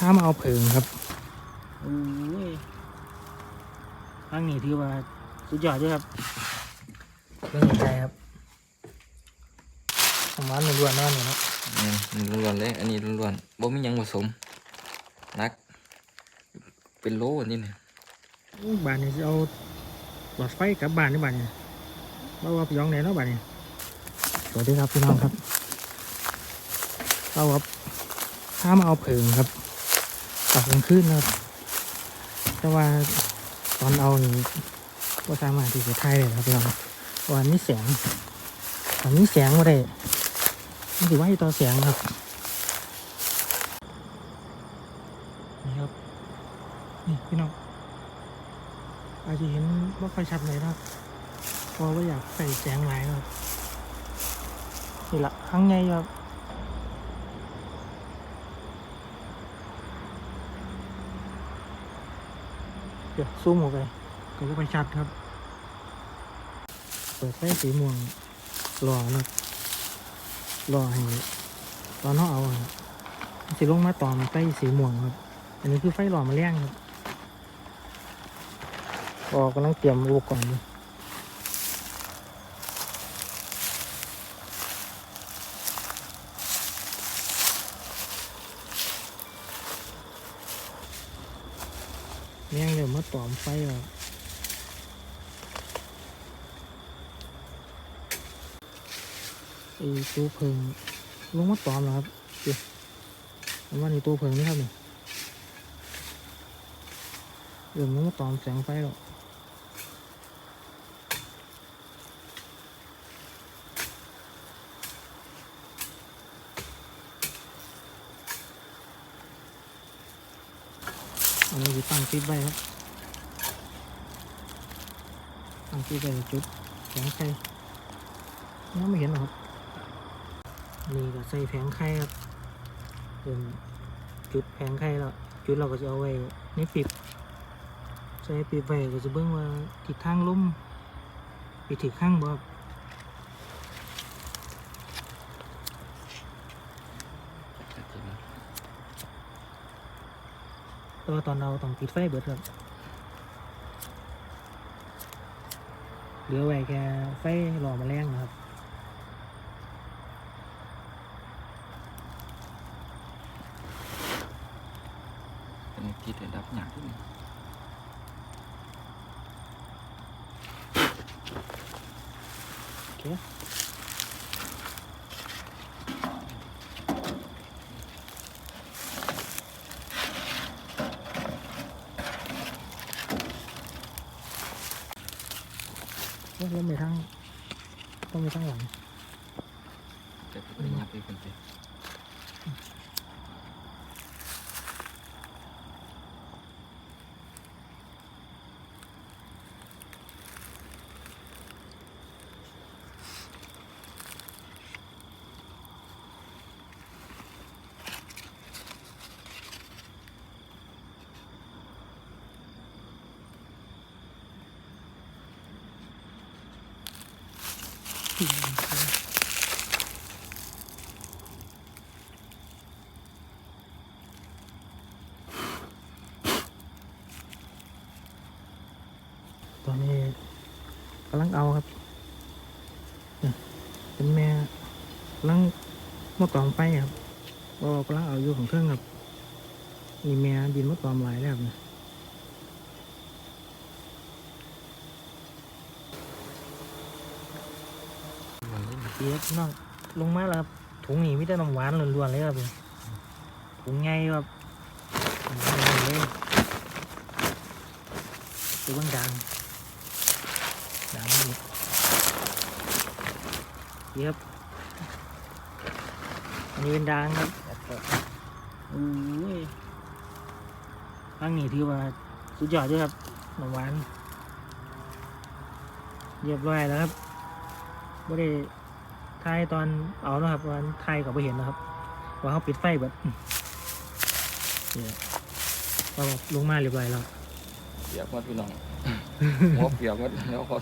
ห้ามเอาเพิงครับโอ้ยครั้งนี้ถือว่าสุดยอดด้วยครับเรื่องใจครับผมว่าหนึ่งล้วนแน่เลยเนาะอืมนี่ล้วนๆเลย อันนี้ล้วนๆบ่มีหยังผสมนัก เป็นโลอันนี้เนี่ยอู้บ้านนี้จะเอาหลอดไฟกลับบ้านนี่บ้านนี้เราว่าไปย้องไหนเนาะบ้านนี้สวัสดีครับพี่น้องครับเราครับห้ามเอาเพิงครับต อกกลางคืนนะครับแต่ว่าตอนเอานี่ก็สามารถที่จะถ่ายได้ครับพี่น้องเพราวันนี้แสงตอนนี้แสงมาได้มันถือว่าอยู่ต่อแสงครับนี่ครับนี่พี่น้องอาจจะเห็นว่าไฟชัดเลยนะครับเพราะว่าอยากใส่แสงหลายนะครับนี่ละครั้งใหญ่ครับ เดี๋ยวซูมออกไปก็ว่าไปชัดครับเปิดไฟสีม่วงรอนะครับรอให้ตอนเขาเอาอะครับสีลงมาต่อมไฟสีม่วงครับ อันนี้คือไฟหล่อมาเลี้ยงครับก็กำลังเตรียมอุปกรณ์อยู่เลี้ยงเดี๋ยวมา ตอมไฟครับไอ้ตัวเพิงลงมาตอมแล้วครับเดี๋ยวมว่านี่ตัวเพิงนี่ครับเนี่ยเริ่มมันตอมแสงไฟแล้วอันนี้ตั้งติดไว้ครับ ตั้งติดไว้จุดแผงไข่ยังไม่เห็นหรอกครับนี่ก็ใส่แผงไข่ครับเริ่มจุดแผงไข่แล้วจุดเราก็จะเอาไว้ในปิดใส่ปีไว้ก็จะเบิ่งว่าทิศทางลมไปถึงข้างบ่ครับต่ว่าตอนเราต้องปิดไฟเบิดครับ เหลือไว้แค่ไฟหล่อแมาแรงนะครับเป็นติดระดับหยาบที่นี่โอเค เริ่มไปทางต้องไปทางหลังแต่ก็ได้หยับไปคนเดี ตอนนี้กำลังเอาครับ เป็นแม่กำลังมดตอมไฟครับก็กำลังเอาอยู่ของเครื่องครับนี่แม่บินมดตอมหลายแล้วครับ เียวันนี้มันเดี๋ยวน้องลงมาแล้วครับถุงนี้ไมแต่ได้น้ำหวานล้วนๆเลยครับถุงใหญ่ครับเลยตัวบางดังดังนี่เยวครับอันนี้เป็นดังครับโอ้ยครั้งนี้ถือว่าสุดยอดด้วยครับน้ำหวานเรียบร้อยแล้วครับไม่ได้ ท้ายตอนเอานะครับตอนไทยก็ไปเห็นนะครับ ว่าเขาปิดไฟแบบเราลงมาเรียบร้อยแล้วเปียกหมดพี่น้องหัวเปียกหมดแล้วก็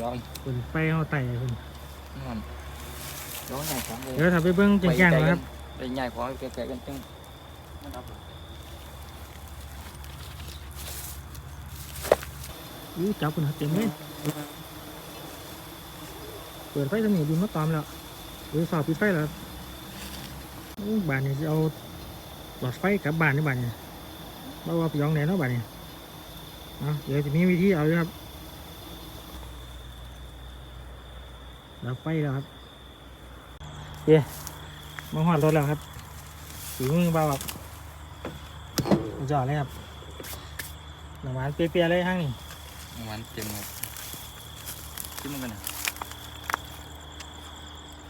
ย้อนคุนไฟเขาไต่คุณนั่นย้อนใหญ่ของเดี๋ยวทำไปเบื้องจังจังนะครับเป็นใหญ่ของแก่ๆกันจังอู้จับคุณเต็มเลย เปิดไฟตรงนี้บินมาตอมแล้วหรือสอบปิดไฟแล้วอู้บ้านนี่จะเอาหลอดไฟกลับบ้านนี่บ้านนี่บ่ว่าไปยองไหนเนาะบ้านนี่เอาเดี๋ยวจะมีวิธีเอาอยู่ครับดับไฟแล้วครับเย้มาหอดรถแล้วครับสีมือเบาครับสุดยอดเลยครับน้ำหวานเปรี้ยๆเลยห้างนี่หวานเต็มครับชิมกันนะเป็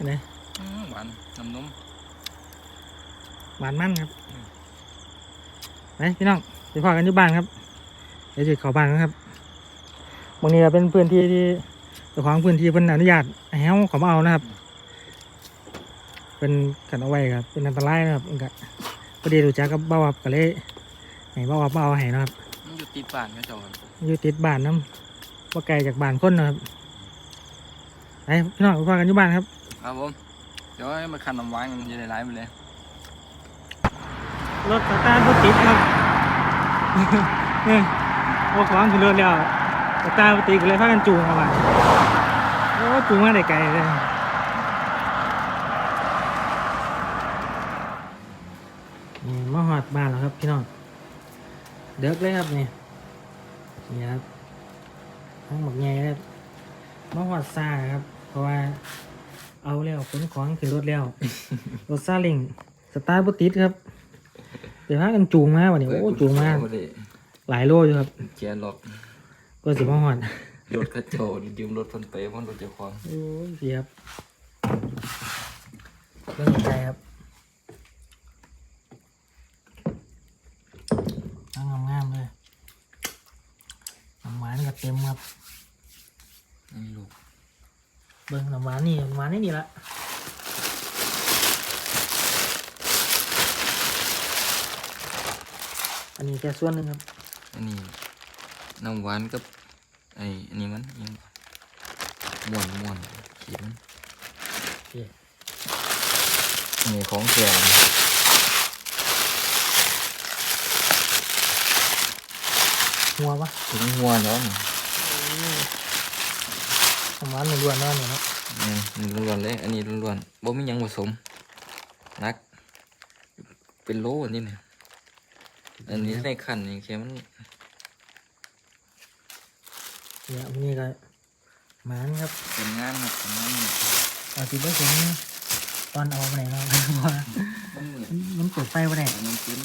นไงอื้อหวานน้ำนมหวานมันครับไปพี่น้องไปพอกันที่บ้านครับเดี๋ยวจะเข้าบ้านกันครับบางทีก็เป็นพื้นที่ที่เจ้าของพื้นที่เป็นอนุญาตให้เฮาเขอมาเอานะครับ เป็นกันเอาไว้ครับ เป็นอันตรายนะครับมันก็พอดีรู้จักกับบ้าวับก็เลยให้บ้าวับมาเอาให้นะครับมันอยู่ติดบ้านเขาเจ้าครับอยู่ติดบ้านน้ำว่าไกลจากบ้านคนนะครับไปพี่น้องไปพอกันที่บ้านครับ ครับผม เดี๋ยวให้มาคันน้ำหวานกันจะได้ร้ายไปเลย รถสตาร์ทรถติดครับเนี่ยเอาของขึ้นรถแล้วสตาร์ทรถติดก็เลยพากันจูงเอาไว้โอ้จูงมาได้ไกลเลยนี่มาหอดบ้านแล้วครับพี่น้อง เด็กเลยครับนี่นี่ครับทั้งหมดใหญ่ครับมาหอดซ่าครับ เพราะว่า เอาแล้วขนของขึ้นรถแล้ว รถซาเลิงสตาร์ทบ่ติดครับเดี๋ยวพากันจูงมาวันนี้โอ้จูงมาโอ้ดิหลายโลอยู่ครับเกียร์ล็อกก็สิมาหอดรถเขาเจ้ายืมรถเพิ่นไปเพราะรถเจ้าของโอ้ยเสียครับเรื่องใจครับตั้งงามๆเลยน้ำหวานก็เต็มครับนี่ลูก เบิ่งน้ำหวานนี่น้ำหวานนี่นี่ละอันนี้แค่ส่วนหนึ่งครับ อันนี้น้ำหวานกับไอ้อันนี้มันยังม่วนม่วนขีดมันโอเคอันนี้ของแกงหัวปะถึงหัวเนาะนี่ น้ำหวานล้วนๆเนาะนี่เนาะนี่นี่ล้วนๆเลย อันนี้ล้วนๆบ่มีหยังผสมนัก เป็นโลอันนี้เนี่ยอันนี้ในขันนี่แค่มันเนี่ยอันนี้ก็หมานครับเป็นงานครับเป็นงานเนี่เอาสิบ่ถึงตอนเอาไปไหนเนาะเพราว่ามันเหมือนมันมันกดไฟไปไหนอันนั้นเป็น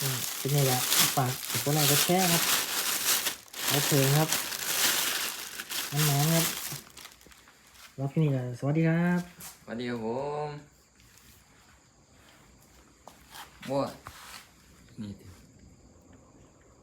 อืมเป็นไงล่ะฝากกดไลค์กดแชร์ครับ โอเคครับน้องครับแล้วที่นี่ก็สวัสดีครับสวัสดีครับผมว่านี่